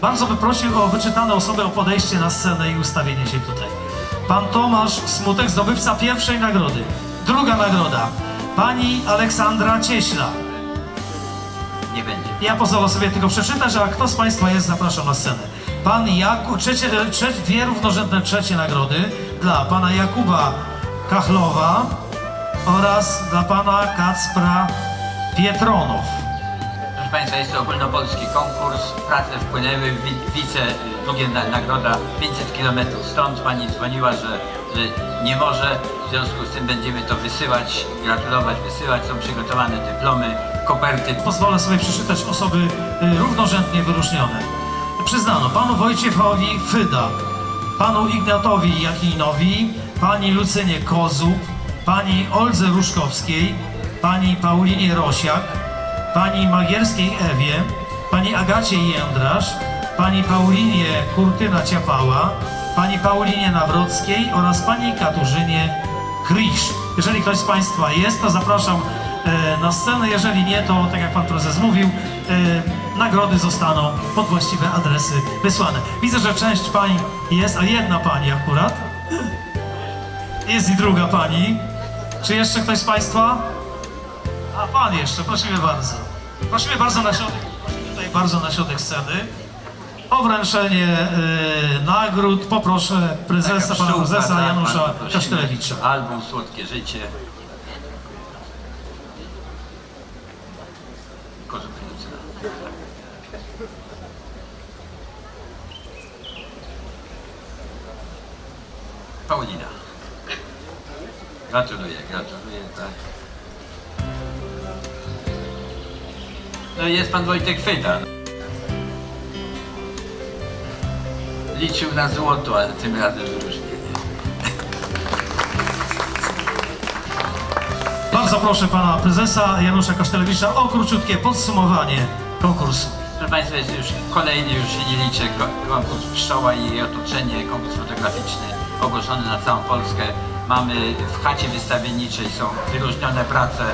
Bardzo by prosił o wyczytane osoby o podejście na scenę i ustawienie się tutaj. Pan Tomasz Smutek, zdobywca pierwszej nagrody. Druga nagroda. Pani Aleksandra Cieśla. Nie będzie. Ja pozwolę sobie tylko przeczytać, a kto z Państwa jest, zapraszam na scenę. Pan Jakub, trzecie, e, trze, dwie równorzędne trzecie nagrody dla Pana Jakuba Kachlowa oraz dla Pana Kacpra Pietronow. Proszę Państwa, jest to ogólnopolski konkurs. Prace wpłynęły, wi- wice, drugie na, nagroda 500 km stąd. Pani dzwoniła, że, że nie może, w związku z tym będziemy to wysyłać, gratulować, wysyłać. Są przygotowane dyplomy, koperty. Pozwolę sobie przeczytać osoby y, równorzędnie wyróżnione. Przyznano panu Wojciechowi Fyda, panu Ignatowi Jakinowi, pani Lucynie Kozub, pani Oldze Różkowskiej, pani Paulinie Rosiak, pani Magierskiej Ewie, pani Agacie Jędrasz, pani Paulinie Kurtyna Ciapała, pani Paulinie Nawrockiej oraz pani Katarzynie Krisz. Jeżeli ktoś z Państwa jest, to zapraszam e, na scenę. Jeżeli nie, to tak jak Pan Prezes mówił, e, nagrody zostaną pod właściwe adresy wysłane. Widzę, że część Pań jest, a jedna Pani akurat. Jest i druga Pani. Czy jeszcze ktoś z Państwa? A Pan jeszcze, prosimy bardzo. Prosimy bardzo na środek, tutaj bardzo na środek sceny. O wręczenie e, nagród poproszę prezesa, Taka pana pszczółka, prezesa tak, Janusza bardzo prosimy. Kasztelewicza. Album Słodkie Życie. Kozub Lucyna. Paulina. Gratuluję, gratuluję, tak. Jest pan Wojtek Fyda. Liczył na złoto, ale tym razem wyróżnienie. Bardzo proszę pana prezesa Janusza Kasztelewicza o króciutkie podsumowanie konkursu. Proszę Państwa, jest już kolejny, już się nie liczę, ko- konkurs Pszczoła i jej otoczenie, konkurs fotograficzny ogłoszony na całą Polskę. Mamy w chacie wystawienniczej są wyróżnione prace